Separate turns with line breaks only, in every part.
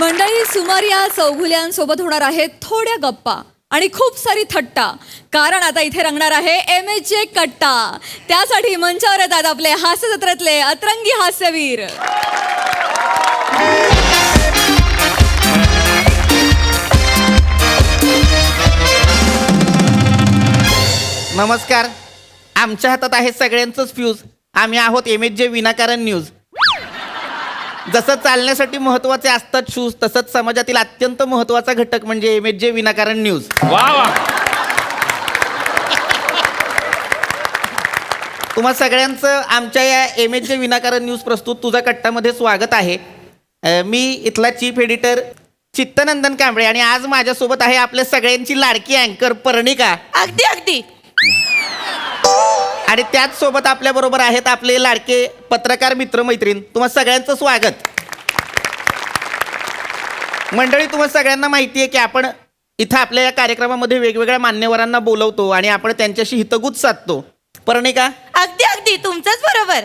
मंडळी सुमारिया चौघुल्यांसोबत होणार आहेत थोड्या गप्पा आणि खूप सारी थट्टा. कारण आता इथे रंगणार आहे एम एच जे कट्टा. त्यासाठी मंचावर येतात आपले हास्य जत्रेतले अतरंगी हास्यवीर.
नमस्कार. आमच्या हातात आहे सगळ्यांचंच फ्यूज आम्ही आहोत एम एच जे विनाकारण न्यूज जसं चालण्यासाठी महत्त्वाचे असतात शूज तसंच समाजातील अत्यंत महत्त्वाचा घटक म्हणजे एम एच जे विनाकारण न्यूज
वा वा.
तुम्हा सगळ्यांचं आमच्या या एम एच जे विनाकारण न्यूज प्रस्तुत तुझा कट्टामध्ये स्वागत आहे. अ, मी इथला चीफ एडिटर चित्तनंदन कांबळे आणि आज माझ्यासोबत आहे आपल्या सगळ्यांची लाडकी अँकर पर्णिका.
अगदी अगदी.
आणि त्याच सोबत आपल्या बरोबर आहेत आपले लाडके पत्रकार मित्र मैत्रीण तुम्हा सगळ्यांचं स्वागत. मंडळी तुम्हा सगळ्यांना माहिती आहे की आपण इथं आपल्या या कार्यक्रमामध्ये वेगवेगळ्या मान्यवरांना बोलवतो आणि आपण त्यांच्याशी हितगुज साधतो. पर्णिका
अगदी अगदी. तुमचंच बरोबर.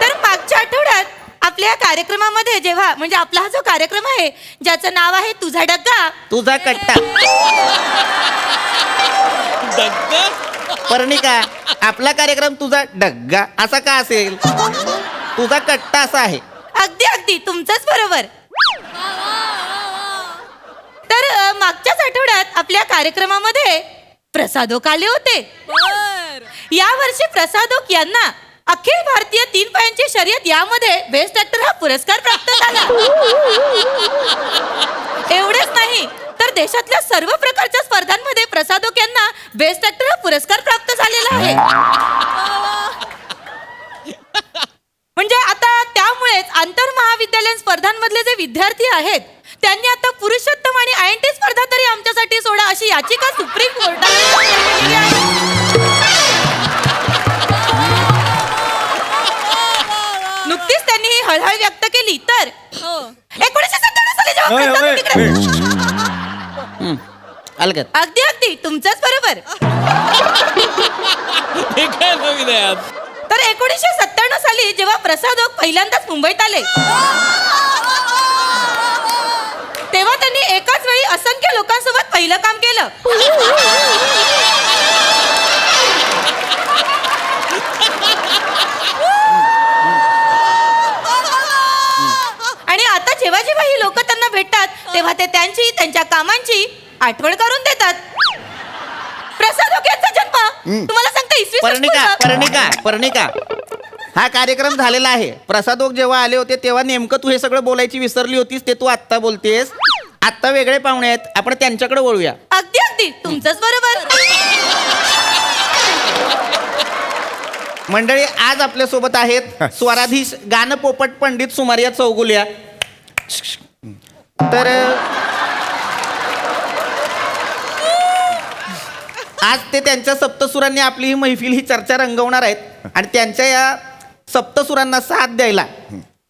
तर मागच्या आठवड्यात आपल्या कार्यक्रमामध्ये जेव्हा म्हणजे आपला हा जो कार्यक्रम आहे ज्याचं नाव आहे तुझा डग्गा.
तुझा कट्टा. पर्णिका आपला कार्यक्रम तुझा डग्गा असा का असेल? तुझा कट्टा असा आहे.
अगदी अगदी. तुमचंच बरोबर. तर अ, मागच्याच आठवड्यात आपल्या कार्यक्रमामध्ये प्रसादोक आले होते? या वर्षी प्रसादोक यांना अखिल भारतीय तीन पायांची शर्यत यामध्ये बेस्ट ऍक्टर हा पुरस्कार प्राप्त झाला. एवढेच नाही तर देशातल्या सर्व प्रकारच्या स्पर्धांमध्ये प्रसादोक यांना बेस्ट ऍक्टर हा पुरस्कार प्राप्त झालेला आहे. म्हणजे आता त्यामुळेच आंतर महाविद्यालयीन स्पर्धांमधले जे विद्यार्थी आहेत त्यांनी आता पुरुषोत्तम आणि आय एन टी स्पर्धा तरी आमच्यासाठी सोडा अशी याचिका सुप्रीम कोर्टाने केलेली आहे. नुकतीच त्यांनी ही हळहळ व्यक्त केली तर
हो.
तिकडे-
अलगत
अगदी अगदी. तुमचंच बरोबर.
हे काय नवीन आहे आज?
तर एकोणीसशे सत्त्याण्णव साली जेव्हा प्रसाद ओक पहिल्यांदाच मुंबईत आले तेव्हा त्यांनी एकाच वेळी असंख्य लोकांसोबत पहिलं काम केलं आणि आता जेव्हा जेव्हा ही लोक त्यांना भेटतात तेव्हा ते त्यांची त्यांच्या कामांची आठवण करून देतात. प्रसाद जन्म. तुम्हाला सांगता इसवी सन
पर्णिका
पूर्व-
पर्णिका पर्णिका. हा कार्यक्रम झालेला आहे. प्रसादोक जेव्हा आले होते तेव्हा नेमकं तू हे सगळं बोलायची विसरली होतीस ते तू आत्ता बोलतेस. आत्ता वेगळे पाहुणे आहेत. आपण त्यांच्याकडे वळूया.
अगदी अगदी. तुमचंच बरोबर.
मंडळी आज आपल्यासोबत आहेत स्वराधीश गाणं पोपट पंडित सुमारिया चौगुल्या. तर आज ते त्यांच्या सप्तसुरांनी आपली ही मैफिल ही चर्चा रंगवणार आहेत. आणि त्यांच्या या सप्तसुरांना साथ द्यायला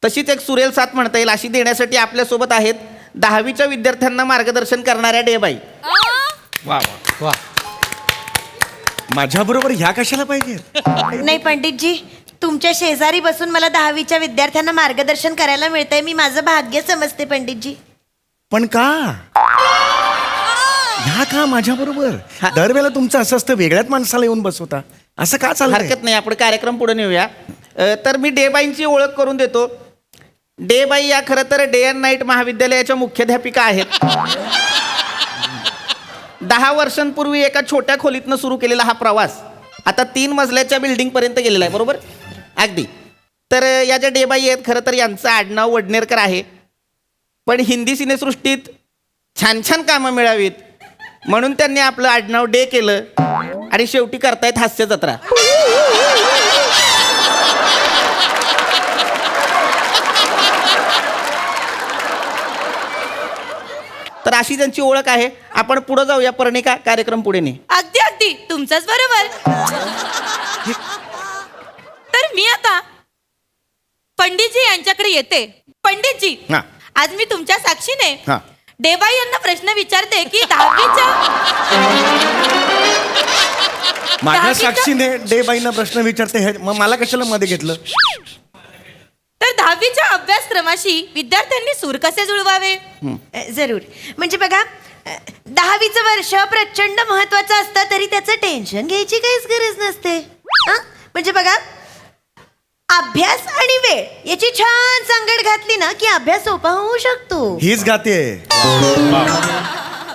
तशीच एक सुरेल साथ म्हणता येईल अशी देण्यासाठी आपल्यासोबत आहेत दहावीच्या विद्यार्थ्यांना मार्गदर्शन करणाऱ्या डेबाई.
वा वा वा.
माझ्या बरोबर ह्या कशाला पाहिजे?
नाही पंडितजी तुमच्या शेजारी बसून मला दहावीच्या विद्यार्थ्यांना मार्गदर्शन करायला मिळतंय मी माझं भाग्य समजते पंडितजी.
पण का? ह्या का माझ्या बरोबर? दरवेळेला तुमचं असं असतं वेगळ्याच माणसाला येऊन बसवता. असं का चाललंय?
हरकत नाही आपण कार्यक्रम पुढे नेऊया. अ, तर मी डेबाईंची ओळख करून देतो. डेबाई या खरं तर डे अँड नाईट महाविद्यालयाच्या मुख्याध्यापिका आहेत. दहा वर्षांपूर्वी एका छोट्या खोलीतनं सुरू केलेला हा प्रवास. आता तीन मजल्याच्या बिल्डिंग पर्यंत गेलेला आहे बरोबर? अगदी. तर अ, या ज्या डेबाई आहेत खरं तर यांचं आडनाव वडनेरकर आहे. पण हिंदी सिनेसृष्टीत छान छान कामं मिळावीत. म्हणून त्यांनी आपलं आडनाव डे केलं. आणि शेवटी करतायत हास्य जत्रा. तर अशी त्यांची ओळख आहे आपण पुढे जाऊया पर्णिका कार्यक्रम पुढे ने.
अगदी अगदी. तुमचंच बरोबर. तर मी आता पंडितजी यांच्याकडे येते. पंडितजी.
हा.
आज मी तुमच्या साक्षीने
हा.
देबाई यांना प्रश्न विचारते की दहावीच्या
माझ्या साक्षीने डे बाईंना प्रश्न विचारते हे मग मला कशाला मध्ये घेतलं?
तर दहावीच्या अभ्यासक्रमाशी विद्यार्थ्यांनी सूर कसे जुळवावे?
अ, जरूर. म्हणजे बघा अ, दहावीचं वर्ष प्रचंड महत्वाचं असतं तरी त्याचं टेन्शन घ्यायची काहीच गरज नसते? म्हणजे बघा अभ्यास आणि वेळ याची छान सांगड घातली ना की अभ्यास सोपा होऊ शकतो.
हीच गाते.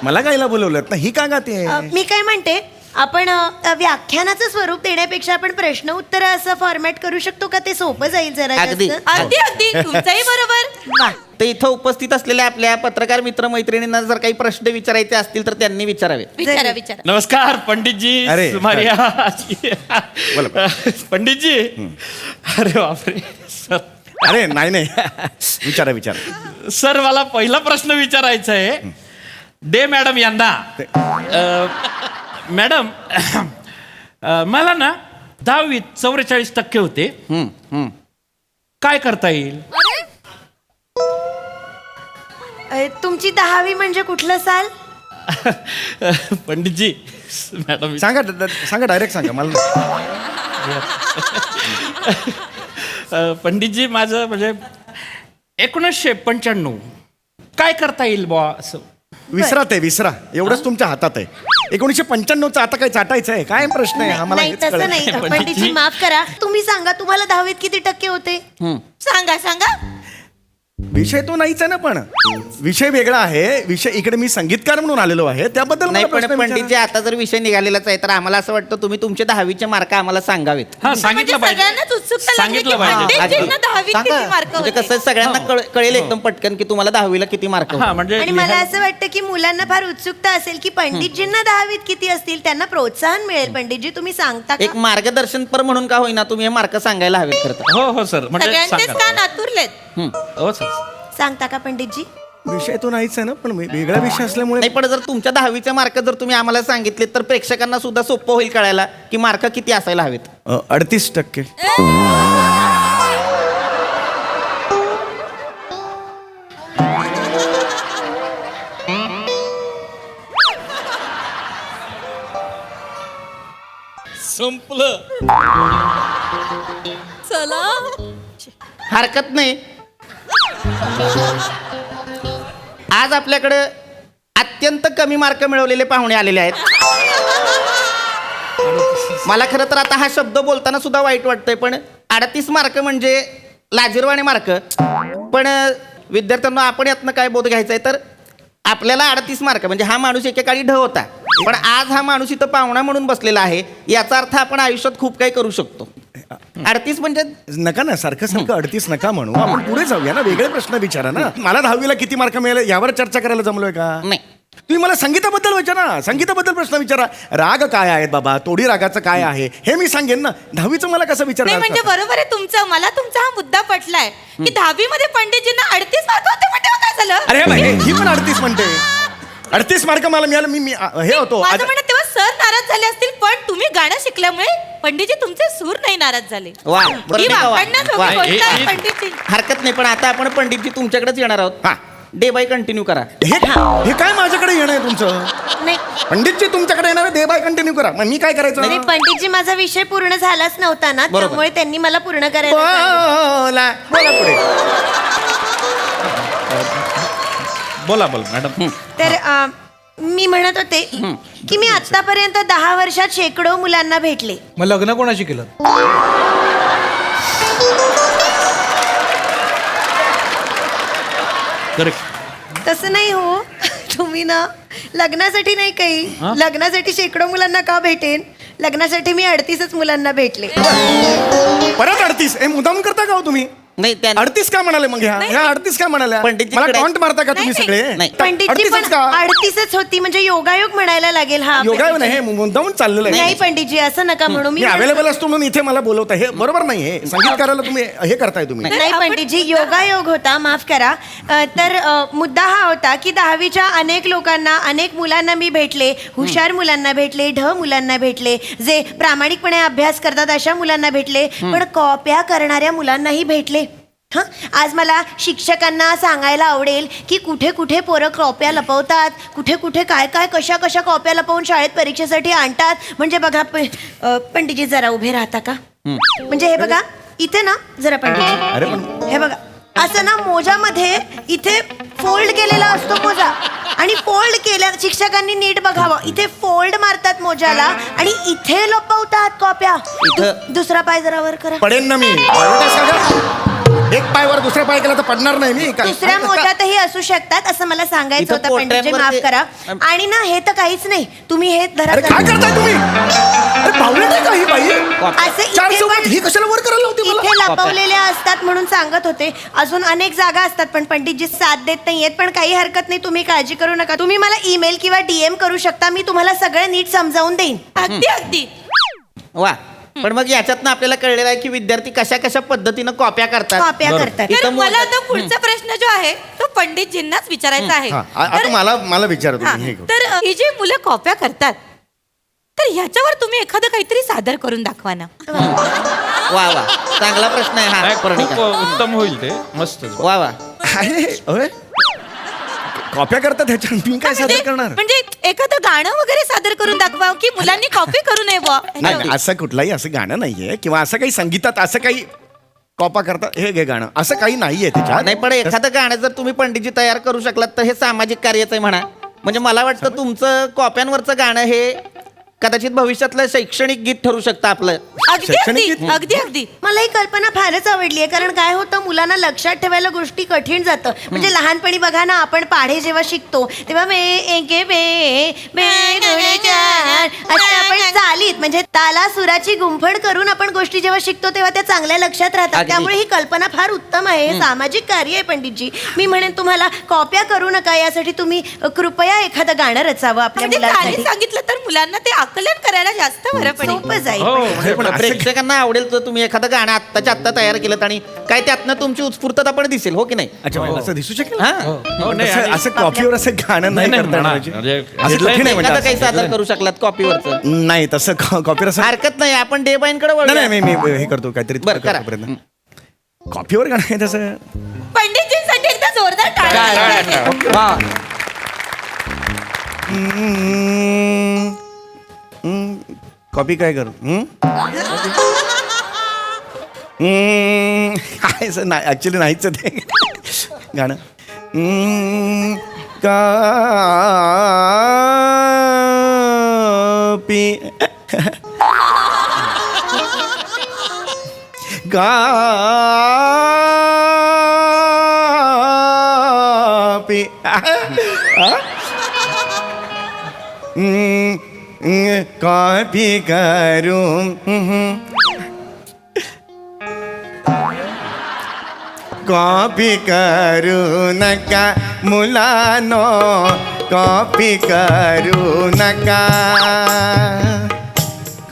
मला गायला बोलवलं ना ही का गाते?
अ, मी काय म्हणते आपण अ, व्याख्यानाचं स्वरूप देण्यापेक्षा आपण प्रश्न उत्तर असं फॉर्मॅट करू शकतो का? ते सोपं जाईल जरा
अगदी.
जास्त?
अगदी अगदी. तुमचंही बरोबर.
वा.
तर इथं उपस्थित असलेल्या आपल्या पत्रकार मित्र मैत्रिणींना जर काही प्रश्न विचारायचे असतील तर त्यांनी विचारावे.
विचारा विचारा.
नमस्कार पंडितजी.
अरे,
सुमारिया.
बोला.
पंडितजी अरे बापरे. सर.
अरे नाही नाही. विचारा विचारा.
सर मला पहिला प्रश्न विचारायचा आहे. डे मॅडम यांना अ, मॅडम अ, मला ना दहावीत चौवेचाळीस टक्के होते.
हम्म, हम्म.
काय करता येईल?
अ, तुमची दहावी म्हणजे कुठलं साल?
पंडितजी मॅडम.
सांगा ड- ड- सांगा डायरेक्ट सांगा मला
पंडितजी माझं म्हणजे एकोणीसशे पंच्याण्णव. काय करता येईल बुवा असं?
विसरा ते विसरा. एवढंच तुमच्या हातात आहे. एकोणीशे पंच्याण्णवचं आता काय चाटायचं आहे? काय प्रश्न आहे आम्हाला
नाही
हेच
तसं
कळत
नाही.
पंडितजी
माफ करा. तुम्ही सांगा तुम्हाला दहावीत किती टक्के होते?
सांगा सांगा.
विषय तो नाहीच आहे ना पण. विषय वेगळा आहे. विषय इकडे मी संगीतकार म्हणून आलेलो आहे. त्याबद्दल मला
नाही पण
प्रश्न विचारा.
पंडितजी आता जर विषय निघालेलाच आहे तर आम्हाला असं वाटतं तुम्ही तुमचे दहावीचे मार्क आम्हाला सांगावेत.
हा
म्हणजे
पाहिजे.
उत्सुकता लागली की
सांगितलं
दहावीत
सांगा. म्हणजे
होते?
कसं सगळ्यांना कळ- कळेल एकदम पटकन की तुम्हाला दहावीला किती मार्क
हा म्हणजे
आणि मला
लिहायला-
असं वाटतं की मुलांना फार उत्सुकता असेल की पंडितजींना दहावीत किती असतील त्यांना प्रोत्साहन मिळेल. पंडितजी तुम्ही सांगता
एक
का
मार्गदर्शनपर म्हणून का होईना तुम्ही हे मार्क सांगायला हवेत खरं तर.
हो हो सर. म्हणजे
सगळ्यांचेच
सांगा.
कान आतुरलेत.
हो सर.
सांगता का पंडितजी.
विषय तो नाहीच आहे ना पण वे- वेगळा विषय असल्यामुळे
नाही पण जर तुमच्या दहावीचे मार्क जर तुम्ही आम्हाला सांगितले तर प्रेक्षकांना सुद्धा सोपं होईल कळायला की मार्क किती असायला हवेत.
अडतीस टक्के.
संपलं.
चला.
हरकत नाही. आज आपल्याकडे अत्यंत कमी मार्क मिळवलेले पाहुणे आलेले आहेत. मला खरं तर आता हा शब्द बोलताना सुद्धा वाईट वाटतंय पण अडतीस मार्क म्हणजे लाजीरवाणे मार्क. पण विद्यार्थ्यांना आपण यातनं काय बोध घ्यायचा आहे तर आपल्याला अडतीस मार्क म्हणजे हा माणूस एकेकाळी ढ होता. पण आज हा माणूस इथं पाहुणा म्हणून बसलेला आहे याचा अर्थ आपण आयुष्यात खूप काही करू शकतो. अडतीस म्हणजे?
नका ना सारखं सारखं अडतीस नका म्हणू. आपण पुढे जाऊया ना वेगळे प्रश्न विचारा ना. मला दहावीला किती मार्क मिळाले? यावर चर्चा करायला जमलोय का?
नाही.
तुम्ही मला संगीताबद्दल विचारा संगीताबद्दल प्रश्न विचारा. राग काय आहेत बाबा? तोडी रागाचं काय आहे? हे मी सांगेन ना. दहावीचं मला कसं
नाही म्हणजे
का?
बरोबर आहे तुमचं. मला तुमचा हा मुद्दा पटलाय. की दहावी मध्ये पंडितजींना अडतीस मार्क होते म्हणजे मग काय झालं?
अरे बाई, ही पण अडतीस म्हणते. अडतीस मार्क मला मिळालं. मी हे होतो.
माझं म्हणणं सर नाराज झाले असतील पण तुम्ही गाणं शिकल्यामुळे पंडितजी तुमचे सूर नाही नाराज झाले.
वा
ही
वा?
गोष्ट आहे,
हे-
पंडितजी.
हरकत नाही पण आता आपण पंडितजी तुमच्याकडेच येणार आहोत.
हा.
डे बाय कंटिन्यू करा.
हे हे काय माझ्याकडे येणं आहे तुमचं?
नाही.
पंडितजी तुमच्याकडे येणार दे बाय कंटिन्यू करा. मग मी काय
नाही
करायचं
पंडितजी माझा विषय पूर्ण झालाच नव्हता ना
बरोबर.
त्यामुळे त्यांनी मला पूर्ण करायला सांगितलं.
बोला बोला पुढे.
बोला बोला मॅडम.
तर अ, मी म्हणत होते की मी आतापर्यंत दहा वर्षात शेकडो मुलांना भेटले.
मग लग्न कोणाशी केलं?
करेक्ट
तसं नाही हो. तुम्ही ना लग्नासाठी नाही काही. लग्नासाठी शेकडो मुलांना का भेटेन? लग्नासाठी मी अडतीसच मुलांना भेटले.
परत अडतीस. हे मुदाम करता का हो तुम्ही?
नाही त्या
अडतीस का म्हणाले मग ह्या? ह्या अडतीस का म्हणाल्या?
पंडितजी
मला
कडे-
टॉन्ट मारता का तुम्ही
नाही,
सगळे?
नाही.
पंडितजी
38च
पण
का?
अडतीसच होती म्हणजे योगायोग म्हणायला लागेल हा
योगा
पंडितजी.
नाही हे मुद्दामून चाललेलं आहे.
नाही पंडितजी असं नका म्हणू. मी
मी अवेलेबल असतो म्हणून इथे मला बोलवता हे बरोबर नाही हे संगीतकाराला तुम्ही हे करताय तुम्ही.
नाही पंडितजी योगायोग होता माफ करा. अ, तर अ, मुद्दा हा होता की दहावीच्या अनेक लोकांना अनेक मुलांना मी भेटले. हुशार मुलांना भेटले ढ मुलांना भेटले जे प्रामाणिकपणे अभ्यास करतात अशा मुलांना भेटले. पण कॉप्या करणाऱ्या मुलांनाही भेटले. हं? आज मला शिक्षकांना सांगायला आवडेल की कुठे कुठे पोरं कॉप्या लपवतात कुठे कुठे काय काय कशा कशा कॉप्या लपवून शाळेत परीक्षेसाठी आणतात. म्हणजे बघा प- अ, पंडितजी जरा उभे राहता का? म्हणजे हे बघा इथे ना जरा पंडितजी.
अरे पण
हे बघा असं ना मोजामध्ये इथे फोल्ड केलेला असतो मोजा. आणि फोल्ड केल्या शिक्षकांनी नीट बघावं. इथे फोल्ड मारतात मोजाला आणि इथे लपवतात कॉप्या.
इथं-
दुसरा पाय जरा वर करा.
पडेन ना मी. एक पायवर दुसऱ्या पाय केला तर पडणार नाही मी. काय-
दुसऱ्या मोजातही असू शकतात असं मला सांगायचं
इथं
होतं पंडितजी माफ करा. आणि ना हे तर काहीच नाही. तुम्ही हे धरा
अरे काय करताय तुम्ही? अरे बावळट आहे का ही बाई?
असं
चार
इथे
चौकात
पण-
ही कशाला वर करायला होती मला?
इथे लपवलेल्या असतात म्हणून सांगत होते. अजून अनेक जागा असतात पण पंडितजी साथ देत नाहीयेत पण काही हरकत नाही तुम्ही काळजी करू नका. तुम्ही मला ईमेल किंवा डीएम करू शकता मी तुम्हाला सगळं नीट समजावून देईन.
अगदी अगदी.
वा. पण मग याच्यातनं आपल्याला कळलेलं आहे की विद्यार्थी कशा कशा पद्धतीनं कॉप्या करतात.
कॉप्या करतात.
तर मला आता पुढचा प्रश्न जो आहे तो पंडितजींनाच विचारायचा आहे.
हा, आ- आता
तर-
मला मला विचारा
हा,
तुम्ही हे.
तर ही जी मुलं कॉप्या करतात तर ह्याच्यावर तुम्ही एखादं काहीतरी सादर करून दाखवा ना.
वा वा. चांगला प्रश्न आहे
नाही,
हा
खूप
प्रणिका
उत्तम होईल ते. मस्त.
वा वा.
अरे कॉप्या करतात ह्याच्यात मी काय सादर
म्हणजे
करणार?
म्हणजे एखादं गाणं वगैरे सादर करून दाखवा की मुलांनी कॉपी करू नये बुवा.
नाही नाही, असं कुठलाही असं गाणं नाहीये किंवा असं काही संगीतात असं काही कॉपा करतात हे घे गाणं. असं काही नाहीये त्याच्यात.
नाही पण एखादं गाणं जर तुम्ही पंडितजी तयार करू शकलात तर हे सामाजिक कार्याचं आहे म्हणा. म्हणजे मला वाटतं तुमचं कॉप्यांवरचं गाणं हे कदाचित भविष्यातलं शैक्षणिक गीत ठरू शकतं आपलं.
अगदी
शैक्षणिक
अगदी
गीत?
अगदी अगदी.
मला ही कल्पना फारच आवडली आहे कारण काय होतं मुलांना लक्षात ठेवायला गोष्टी कठीण जातं. म्हणजे लहानपणी बघा ना आपण पाढे जेव्हा शिकतो तेव्हा मे एके बे बे गुणे चार असं आपण चालीत म्हणजे ताला सुराची गुंफण करून आपण गोष्टी जेव्हा शिकतो तेव्हा त्या चांगल्या लक्षात राहतात.
अगदी.
त्यामुळे ही कल्पना फार उत्तम आहे हे सामाजिक कार्य आहे पंडितजी. मी म्हणेन तुम्हाला कॉप्या करू नका यासाठी तुम्ही अ, कृपया एखादं गाणं रचावं आपल्या
म्हणजे
मुलांसाठी.
सांगितलं तर मुलांना ते आकलन करायला जास्त बरं पडेल.
सोपं जाईल.
हो
हे पण असं-
प्रेक्षकांना आवडेल तर तुम्ही एखादं गाणं आत्ताच्या आत्ता तयार केलं आणि काय त्यातनं तुमची उत्स्फूर्तता पण दिसेल हो की नाही?
अच्छा म्हणजे असं दिसू शकेल?
हा.
हो, नाही,
असं-
आणि-
असं कॉफीवर असं गाणं नाही
नाही,
करता
म्हणा.
म्हणजे.
म्हणजे
असं
headline
कठीण आहे म्हणजे
एखादं
असं.
काही सादर करू शकलात कॉपीवरचं
नाही तसं कॉपीवर असं
हरकत नाही आपण डे बाईन कडे
नाही नाही. मी मी हे करतो काहीतरी
बरं, करा.
करतो प्रयत्न. कॉफीवर गाणं आहे तसं?
पंडितजींसाठी एकदा जोरदार टाळ्या
हम्म, कॉपी काय करू? काय नाही ॲक्च्युली नाहीच ते. गाणं. कापी कापी कॉपी करू? कॉपी करू नका मुलानो कॉपी करू नका।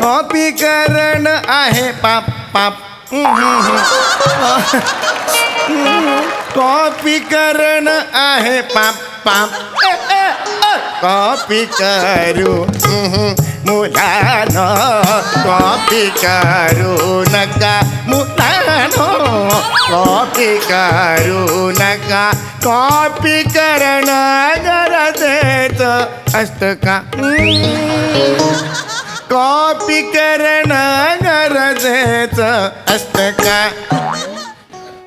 कॉपी करण आहे पाप पाप। कॉपी करण आहे पाप पाप। कॉपी करू. मुलानो कॉपी करू नका. मुलानो कॉपी करू नका. कॉपी करणं गरजेच असतं का? कॉपी करणं गरजेचं असतं का?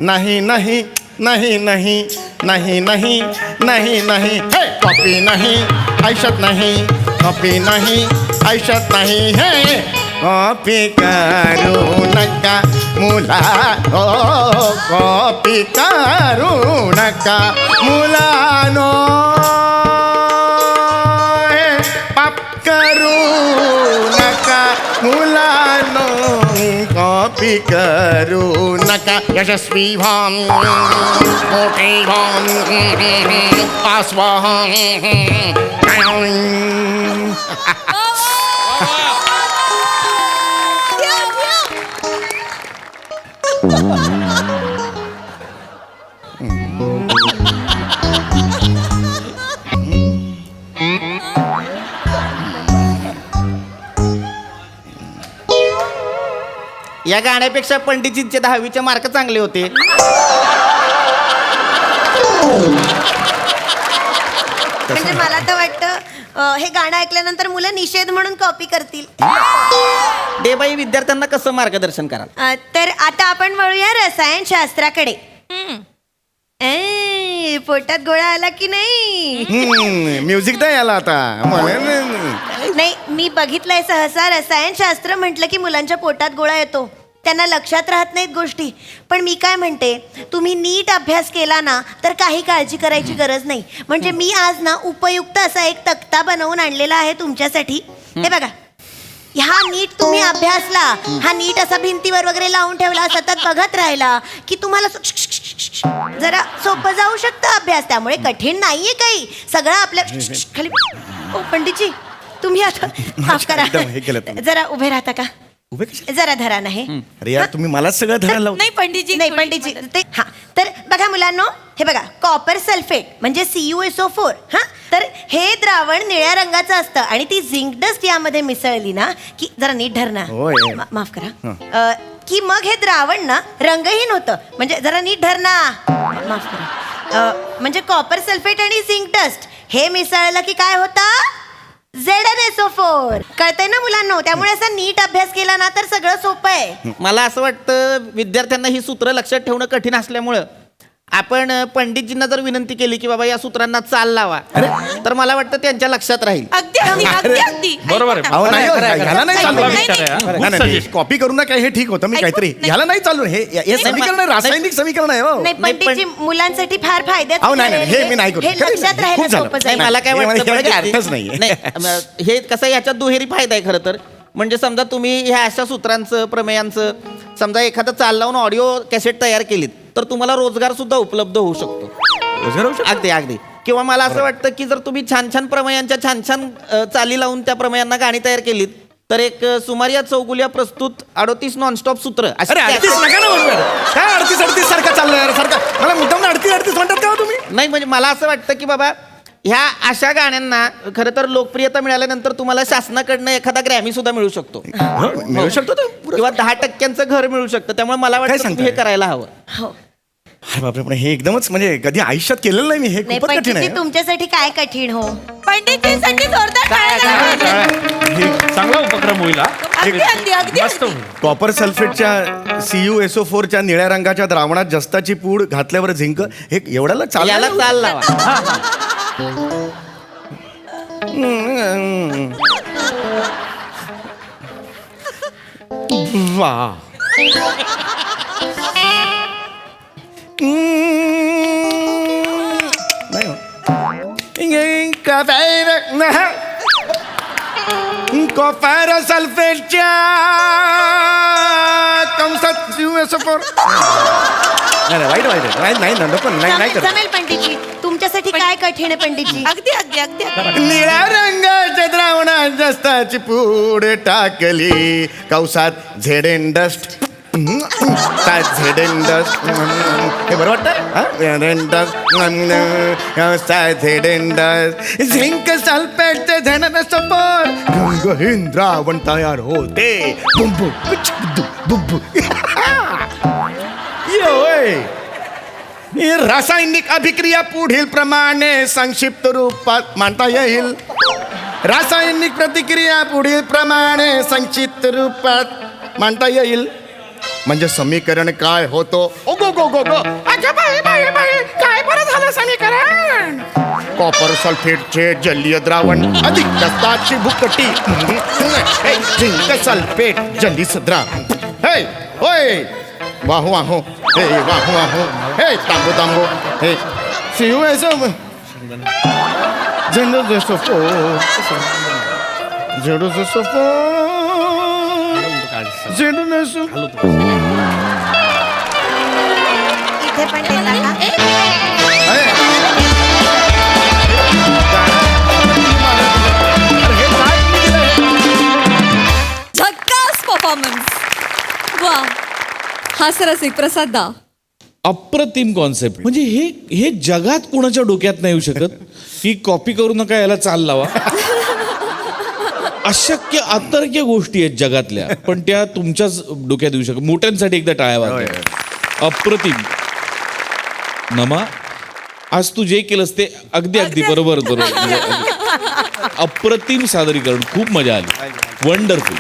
नाही नाही नाही नाही नाही नाही नाही नाही. कॉपी नाही. आयुष्यात नाही कॉपी नाही आयुष्यात नाही हे. कॉपी करू नका मुला हो कॉपी करू नका मुलानो. करू नका मुलानो कॉपी करू नका. यशस्वी भान मोठे भान आस्वाहन
या गाण्यापेक्षा पंडितजींचे दहावीचे मार्क चांगले होते.
म्हणजे मला तर वाटतं अ, हे गाणं ऐकल्यानंतर मुलं निषेध म्हणून कॉपी करतील.
डे बाई विद्यार्थ्यांना कसं मार्गदर्शन कराल?
अ, तर आता आपण वळूया रसायनशास्त्राकडे. ए, पोटात गोळा आला की नाही?
म्युझिक तर याला आता. म्हणून-
नाही मी बघितलंय सहसा रसायनशास्त्र म्हटलं की मुलांच्या पोटात गोळा येतो. त्यांना लक्षात राहत नाहीत गोष्टी. पण मी काय म्हणते तुम्ही नीट अभ्यास केला ना तर काही काळजी करायची गरज नाही. म्हणजे मी आज ना उपयुक्त असा एक तक्ता बनवून आणलेला आहे तुमच्यासाठी. हे बघा. हा नीट तुम्ही अभ्यासला. हा नीट असा भिंतीवर वगैरे लावून ठेवला सतत बघत राहिला की तुम्हाला सो- जरा सोपं जाऊ शकतं अभ्यास. त्यामुळे कठीण नाहीये काही. सगळं आपल्या खाली ओ पंडितजी तुम्ही आता माफ करा.
एकदम हे केलं तुम्ही.
जरा उभे राहता का?
उभे कशा
जरा धरा नाही
अरे यार तुम्ही मलाच सगळं धरायला लावता.
नाही पंडितजी
नाही
थोडी
पंडितजी
मदत.
ते हा. तर बघा मुलांनो हे बघा कॉपर सल्फेट म्हणजे C U S O four हा? हे द्रावण निळ्या रंगाचं असतं आणि ती झिंक डस्ट यामध्ये मिसळली ना की जरा नीट धर ना.
होय.
मा- माफ करा. अ, की मग हे द्रावण ना रंगहीन होतं. म्हणजे जरा नीट धर ना. माफ करा. अ, म्हणजे कॉपर सल्फेट आणि झिंक डस्ट हे मिसळलं की काय होतं? Z N S O four कळतंय ना मुलांनो? त्यामुळे असा नीट अभ्यास केला ना तर सगळं सोपं आहे.
मला असं वाटतं विद्यार्थ्यांना ही सूत्र लक्षात ठेवणं कठीण असल्यामुळं आपण पंडितजींना जर विनंती केली की बाबा या सूत्रांना चाल लावा तर मला वाटतं त्यांच्या लक्षात राहील.
अगदी अगदी अगदी अगदी.
बरोबर आहे.
ऐका ना.
अहो नाही हो,
खरं आहे,
ह्याला नाही चालू
चांगला
नाही,
विचार आहे,
नाही.
नाही,
Good
नाही
suggestion.
कॉपी करून नका हे ठीक होतं मी काहीतरी.
नाही.
ह्याला नाही चालू. हे हे- हे समीकरण आहे रासायनिक समीकरण आहे हो.
नाही
नाही, पण-
पंडितजी मुलांसाठी फार फायद्याचं
अहो नाही हे मी नाही करू
हे लक्षात राहायला
खूप झालं.
सोपं
नाही
जाईल.
मला काय
हे
वाटतं
मला- अर्थच नाहीये.
नाही हे कसं याच्यात दुहेरी फायदा आहे खरं तर. म्हणजे समजा तुम्ही ह्या अशा सूत्रांचं प्रमेयांचं समजा एखादं चाल लावून ऑडिओ कॅसेट तयार केलीत. तर तुम्हाला रोजगार सुद्धा उपलब्ध होऊ शकतो.
रोजगार होऊ शकतो?
अगदी अगदी. किंवा मला असं वाटतं की जर तुम्ही छान छान प्रमेयांच्या छान छान अ, चाली लावून त्या प्रमेयांना गाणी तयार केलीत तर एक अ, सुमारिया चौगुल्या प्रस्तुत अडोतीस नॉनस्टॉप सूत्र अशी
अरे अडतीस
कॅसेट-
नका ना म्हणू. यार. काय अडतीस अडतीस सारखा चाललंय? यार सारखा मला मुद्दाम अडतीस अडतीस म्हणतात का हो तुम्ही?
नाही म्हणजे मला असं वाटतं की बाबा ह्या अशा गाण्यांना खरं तर लोकप्रियता मिळाल्यानंतर तुम्हाला शासनाकडनं एखादा ग्रॅमी सुद्धा मिळू शकतो.
हो, मिळू शकतो तो.
किंवा दहा टक्क्यांचं घर मिळू शकतं. त्यामुळे मला वाटतं तुम्ही हे? करायला हवं.
हो.
अरे बापरे पण हे एकदमच म्हणजे कधी आयुष्यात केलेलं नाही मी हे
नाही
खूपच कठीण आहे.
तुमच्यासाठी काय कठीण हो?
पंडितजींसाठी जोरदार टाळ्या झाल्या पाहिजेत.
हे चांगला उपक्रम होईल हा.
अगदी अगदी अगदी
मस्त
अगदी.
होईल.
कॉपर सल्फेटच्या सीयू एसओ फोरच्या निळ्या रंगाच्या द्रावणात जस्ताची पूड घातल्यावर झिंक हे एवढ्याला चाल
याला चाल लावा.
वा. हो. कॉपर सल्फेटच्या कंसात सीयू एसओ फोर नाही नाही, वाईट वाईट आहे. नाही नाही ना, नको नाही नाही
जमेल
करत.
जमेल पंडितजी. तुमच्यासाठी काय कठीण आहे पंडितजी?
अगदी अगदी अगदी अगदी.
निळ्या रंगाच्या द्रावणात जस्ताची पूड टाकली. कौसात झेडेन डस्ट झेड हे बरं झिंक सल्फेटचे झेडन सफर रंगहीन द्रावण तयार होते बुंबू बुंबू रासायनिक अभिक्रिया पुढील प्रमाणे संक्षिप्त रूपात मांडता येईल. रासायनिक प्रतिक्रिया पुढील प्रमाणे संक्षिप्त रूपात मांडता येईल. म्हणजे समीकरण काय होतो? ओ गो गो गो गो. अगं बाई बाई बाई. काय बरं झालं समीकरण? कॉपर सल्फेटचे जलीय द्रावण अधिक दस्ताची भुकटी. हे, झिंक सल्फेट जलीय द्रावण. हे होय. वाहो वाहो. हे वाहो वाहो. हे तांबो तांबो. हे. शिव असं झेंडू जसो फो झेंडू जसो झेंडू नसो
इथे पण देता का
हे?
झक्कास परफॉर्मन्स वा प्रसाद दा.
अप्रतिम कॉन्सेप्ट म्हणजे हे हे जगात कुणाच्या डोक्यात नाही येऊ शकत? की कॉपी करू नका याला चाल लावा. अशक्य अतर्क्य गोष्टी आहेत जगातल्या. पण त्या तुमच्याच डोक्यात येऊ शकत मोठ्यांसाठी एकदा टाळ्या अप्रतिम. नमा आज तू जे केलंस ते अगदी अगदी बरोबर बरोबर. म्हणजे अप्रतिम सादरीकरण. खूप मजा आली. वंडरफुल